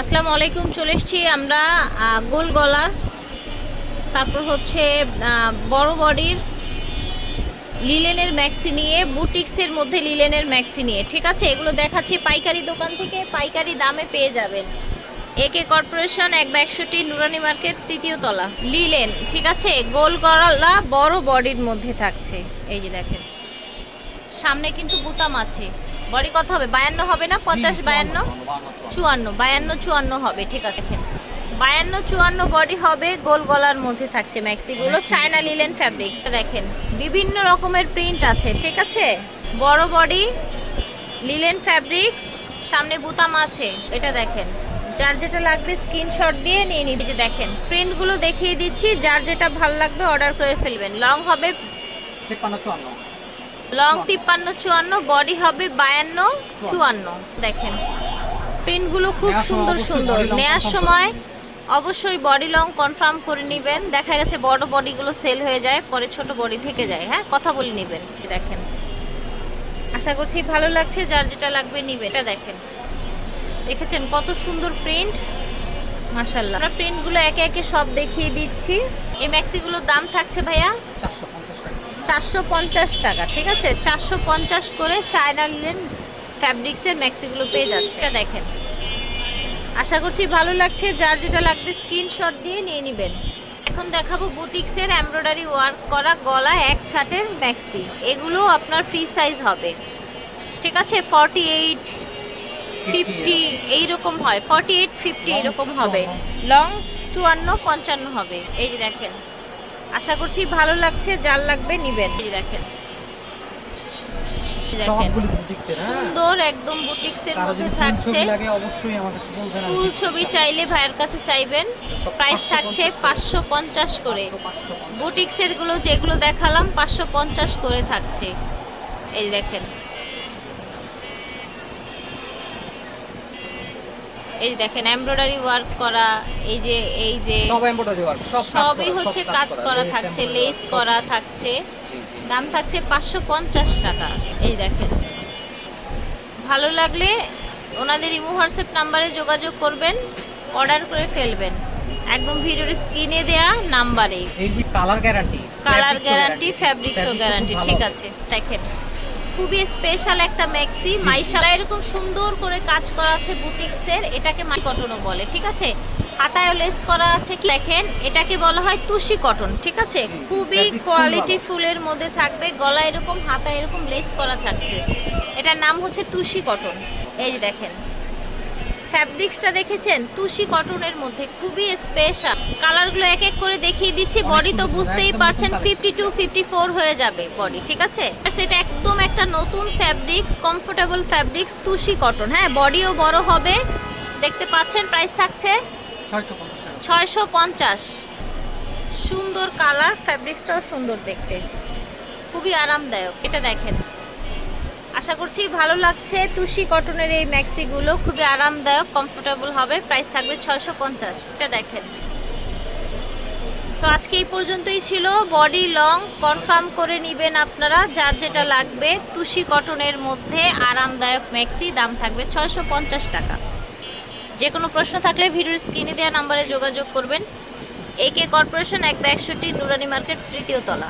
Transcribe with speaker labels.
Speaker 1: আসসালামু আলাইকুম, চলে এসেছি আমরা গোল গলার। তারপর হচ্ছে বড় বডির লিলেনের ম্যাক্সি নিয়ে, বুটিক্সের মধ্যে লিলেনের ম্যাক্সি নিয়ে। ঠিক আছে? এগুলো দেখাচ্ছি। পাইকারি দোকান থেকে পাইকারি দামে পেয়ে যাবেন। একে কর্পোরেশন, এক বা একশোটি নুরানি মার্কেট, তৃতীয় তলা। লিলেন, ঠিক আছে? গোল গলা, বড় বডির মধ্যে থাকছে। এই যে দেখেন। সামনে কিন্তু বুতাম আছে। বডি কত হবে? বায়ান্ন হবে না? পঞ্চাশ বায়ান্ন? চুয়ান্ন বায়ান্ন চুয়ান্ন হবে ঠিক আছে বায়ান্ন চুয়ান্ন বডি হবে গোল গলার মধ্যে থাকছে ম্যাক্সিগুলো চায়না লিলেন ফ্যাব্রিক্স। দেখেন বিভিন্ন রকমের প্রিন্ট আছে ঠিক আছে? বড় বডি লিলেন ফ্যাব্রিক্স সামনে বুতাম আছে এটা দেখেন। যার যেটা লাগবে স্ক্রিনশট দিয়ে নিয়ে নিবে। দেখেন প্রিন্টগুলো দেখিয়ে দিচ্ছি যার যেটা ভালো লাগবে অর্ডার করে ফেলবেন। লং হবে
Speaker 2: তেপ্পান্ন চুয়ান্ন।
Speaker 1: লং তিপ্পান্ন চুয়ান্ন বডি হবে বায়ান্ন চুয়ান্ন। দেখেন প্রিন্টগুলো খুব সুন্দর সুন্দর। নেয়ার সময় অবশ্যই বডি লং কনফার্ম করে নেবেন। দেখা গেছে বড় বডিগুলো সেল হয়ে যায় পরে ছোট বডি থেকে যায় হ্যাঁ? কথা বলে নেবেন দেখেন। আশা করছি ভালো লাগছে যার যেটা লাগবে নিবে এটা দেখেন। দেখেছেন কত সুন্দর প্রিন্ট মাশাল্লাহ আমরা প্রিন্টগুলো একে একে সব দেখিয়ে দিচ্ছি। এই ম্যাক্সিগুলোর দাম থাকছে ভাইয়া?
Speaker 2: চারশো পঞ্চাশ টাকা।
Speaker 1: চারশো পঞ্চাশ টাকা ঠিক আছে? চারশো পঞ্চাশ করে চায়না লিলেন ফ্যাব্রিক্সের ম্যাক্সিগুলো পেয়ে যাচ্ছে। এটা দেখেন। আশা করছি ভালো লাগছে। যার যেটা লাগবে স্ক্রিনশট দিয়ে নিয়ে নেবেন। এখন দেখাবো বুটিক্সের এমব্রয়ডারি ওয়ার্ক করা গলা এক ছাটের ম্যাক্সি। এগুলো আপনার ফ্রি সাইজ হবে। ঠিক আছে? ফর্টি এইট ফিফটি এইরকম হয়। ফর্টি এইট ফিফটি এরকম হবে। লং চুয়ান্ন পঞ্চান্ন হবে। এই যে দেখেন। আশা করছি ভালো লাগছে যার লাগবে নিবেন। এই দেখেন।
Speaker 2: হ্যাঁ?
Speaker 1: সুন্দর একদম বুটিক্সের মধ্যে থাকছে। ফুল ছবি চাইলে ভাইয়ের কাছে চাইবেন। প্রাইস থাকছে পাঁচশো পঞ্চাশ করে। বুটিক্সেরগুলো যেগুলো দেখালাম পাঁচশো পঞ্চাশ করে থাকছে। এই দেখেন। এই দেখেন এমব্রয়ডারি ওয়ার্ক করা এই যে এই যে
Speaker 2: সব এমব্রয়ডারি ওয়ার্ক সব
Speaker 1: সবই হচ্ছে কাজ করা থাকছে লেস করা থাকছে। দাম থাকছে পাঁচশো পঞ্চাশ টাকা এই দেখেন। ভালো লাগলে ওনাদের ইমো হোয়াটসঅ্যাপ নাম্বারে যোগাযোগ করবেন অর্ডার করে ফেলবেন। একদম ভিডিওর স্ক্রিনে দেয়া নাম্বারে।
Speaker 2: এই যে কালার গ্যারান্টি
Speaker 1: কালার গ্যারান্টি ফ্যাব্রিক্সও গ্যারান্টি ঠিক আছে দেখেন। খুবই স্পেশাল একটা ম্যাক্সি মাইশালা এরকম সুন্দর করে কাজ করা আছে বুটিক্সের এটাকে মাই কটনও বলে ঠিক আছে? হাতায় লেস করা আছে কি? দেখেন এটাকে বলা হয় তুষি কটন ঠিক আছে? খুবই কোয়ালিটি ফুলের মধ্যে থাকবে গলা এরকম হাতায় এরকম লেস করা থাকছে। এটার নাম হচ্ছে তুষি কটন এই যে দেখেন ফ্যাব্রিক্সটা দেখেছেন? তুষি কটনের মধ্যে খুবই স্পেশাল কালারগুলো এক এক করে দেখিয়ে দিচ্ছি বডি তো বুঝতেই পারছেন ফিফটি টু ফিফটি ফোর হয়ে যাবে বডি ঠিক আছে? আর সেটা একদম একটা নতুন ফ্যাব্রিক্স কমফোর্টেবল ফ্যাব্রিক্স তুষি কটন হ্যাঁ বডিও বড় হবে দেখতে পাচ্ছেন প্রাইস থাকছে ছয়শো পঞ্চাশ সুন্দর কালার ফ্যাব্রিক্সটাও সুন্দর দেখতে। খুবই আরামদায়ক এটা দেখেন। আশা করছি ভালো লাগছে। তুষি কটনের এই ম্যাক্সিগুলো খুবই আরামদায়ক কমফোর্টেবল হবে। প্রাইস থাকবে ছয়শো পঞ্চাশ। এটা দেখেন। তো আজকে এই পর্যন্তই ছিল। বডি লং কনফার্ম করে নেবেন আপনারা। যার যেটা লাগবে, তুষি কটনের মধ্যে আরামদায়ক ম্যাক্সি, দাম থাকবে ছয়শো পঞ্চাশ টাকা। যে কোনো প্রশ্ন থাকলে ভিডিওর স্ক্রিনে দেওয়া নাম্বারে যোগাযোগ করবেন। একে কর্পোরেশন এক বা একষট্টি, নুরানি মার্কেট, তৃতীয় তলা।